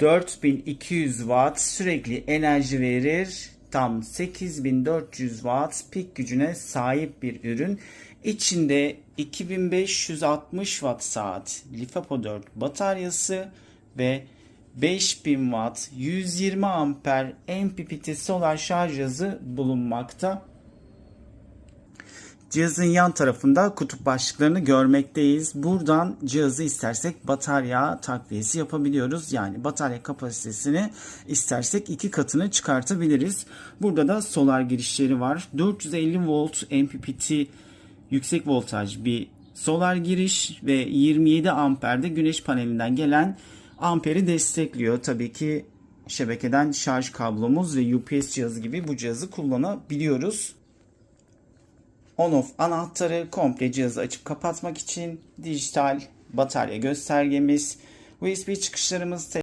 4200 watt sürekli enerji verir. Tam 8400 watt pik gücüne sahip bir ürün. İçinde 2560 watt saat LiFePO 4 bataryası ve 5000 watt 120 amper MPPT solar şarj cihazı bulunmakta. Cihazın yan tarafında kutup başlıklarını görmekteyiz. Buradan cihazı istersek batarya takviyesi yapabiliyoruz. Yani batarya kapasitesini istersek iki katını çıkartabiliriz. Burada da solar girişleri var. 450 volt MPPT yüksek voltaj bir solar giriş ve 27 amperde güneş panelinden gelen amperi destekliyor. Tabii ki şebekeden şarj kablomuz ve UPS cihazı gibi bu cihazı kullanabiliyoruz on-off anahtarı komple cihazı açıp kapatmak için dijital batarya göstergemiz, USB çıkışlarımız